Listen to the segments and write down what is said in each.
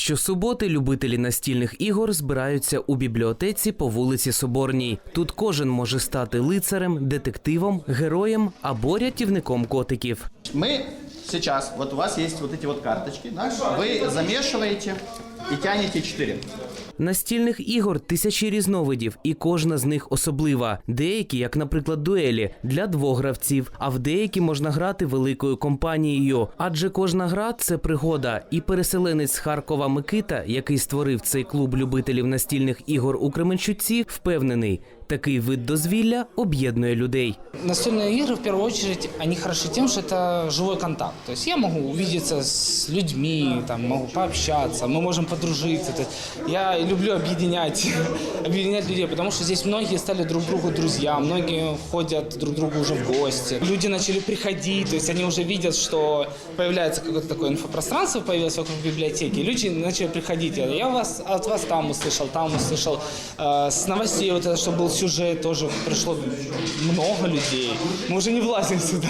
Щосуботи любителі настільних ігор збираються у бібліотеці по вулиці Соборній. Тут кожен може стати лицарем, детективом, героєм або рятівником котиків. Мы сейчас, вот у вас есть вот эти вот карточки, да? вы замешиваете и тянете 4. Настільних ігор тисячі різновидів, і кожна з них особлива. Деякі, як, наприклад, дуелі, для двох гравців, а в деякі можна грати великою компанією. Адже кожна гра це пригода. І переселенець з Харкова Микита, який створив цей клуб любителів настільних ігор у Кременчуці, впевнений, такий вид дозвілля об'єднує людей. Настольные игры, в первую очередь, они хороши тем, что это живой контакт. То есть я могу увидеться с людьми, там, могу пообщаться, мы можем подружиться. То есть я люблю объединять, объединять людей, потому что здесь многие стали друг другу друзья, многие ходят друг к другу уже в гости. Люди начали приходить, то есть они уже видят, что появляется какое-то такое инфопространство, появилось вокруг библиотеки. Люди начали приходить. Я вас, от вас там услышал, там услышал. Э, С новостей вот это, что был сюжет, тоже пришло много людей. Мы уже не влазим сюда.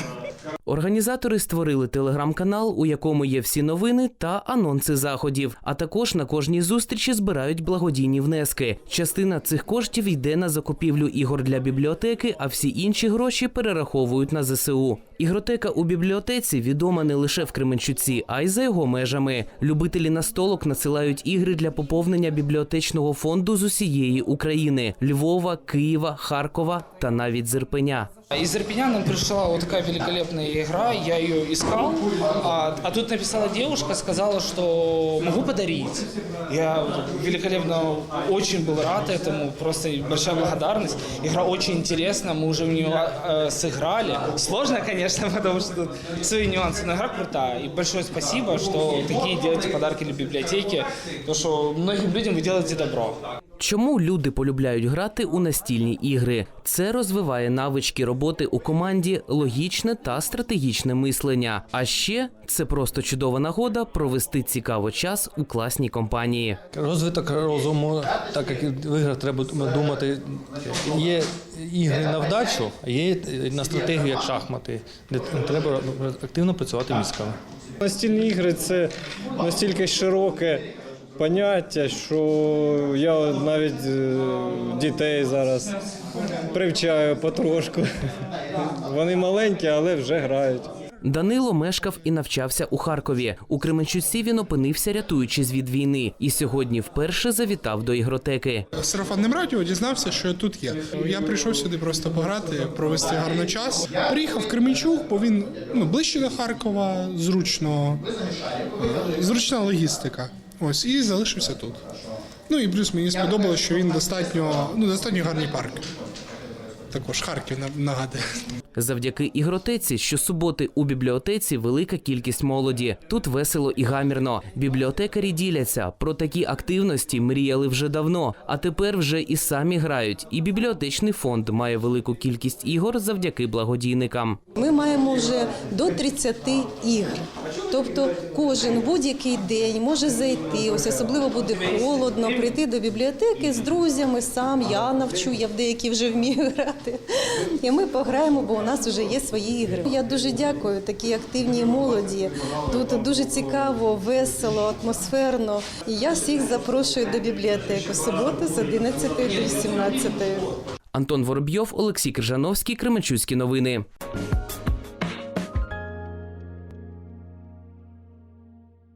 Організатори створили телеграм-канал, у якому є всі новини та анонси заходів. А також на кожній зустрічі збирають благодійні внески. Частина цих коштів йде на закупівлю ігор для бібліотеки, а всі інші гроші перераховують на ЗСУ. Ігротека у бібліотеці відома не лише в Кременчуці, а й за його межами. Любителі настолок надсилають ігри для поповнення бібліотечного фонду з усієї України: Львова, Києва, Харкова та навіть з Ірпеня. Из Ирпеня нам пришла вот такая великолепная игра, я ее искал, а, а тут написала девушка, сказала, что могу подарить. Я великолепно очень был рад этому, просто большая благодарность. Игра очень интересна, мы уже в нее э, сыграли. Сложно, конечно, потому что тут свои нюансы, но игра крутая. И большое спасибо, что такие делаете подарки для библиотеки, потому что многим людям вы делаете добро. Чому люди полюбляють грати у настільні ігри? Це розвиває навички роботи у команді, логічне та стратегічне мислення. А ще це просто чудова нагода провести цікаво час у класній компанії. Розвиток розуму, так як в іграх треба думати, є ігри на вдачу, а є на стратегію як шахмати, де треба активно працювати мізками. Настільні ігри це настільки широке поняття, що я навіть е, дітей зараз привчаю потрошку. Вони маленькі, але вже грають. Данило мешкав і навчався у Харкові. У Кременчуці він опинився, рятуючись від війни, і сьогодні вперше завітав до ігротеки. Сарафанним радіо дізнався, що я тут є. Я прийшов сюди просто пограти, провести гарний час. Приїхав в Кременчук, бо він ну, ближче до Харкова, зручно, е, зручна логістика. Ось, і залишився тут. Ну і плюс мені сподобалося, що він достатньо, ну, достатньо гарний парк. Також Харків на- нагадує. Завдяки ігротеці щосуботи у бібліотеці велика кількість молоді. Тут весело і гамірно. Бібліотекарі діляться. Про такі активності мріяли вже давно, а тепер вже і самі грають. І бібліотечний фонд має велику кількість ігор завдяки благодійникам. Ми маємо вже до 30 ігр. Тобто кожен будь-який день може зайти, ось особливо буде холодно, прийти до бібліотеки з друзями, сам я навчу, я в деякі вже вмію грати. І ми пограємо, бо у нас вже є свої ігри. Я дуже дякую такій активній молоді. Тут дуже цікаво, весело, атмосферно. І я всіх запрошую до бібліотеки в суботу з 11 до 18. Антон Воробйов, Олексій Крижановський, Кременчуцькі новини.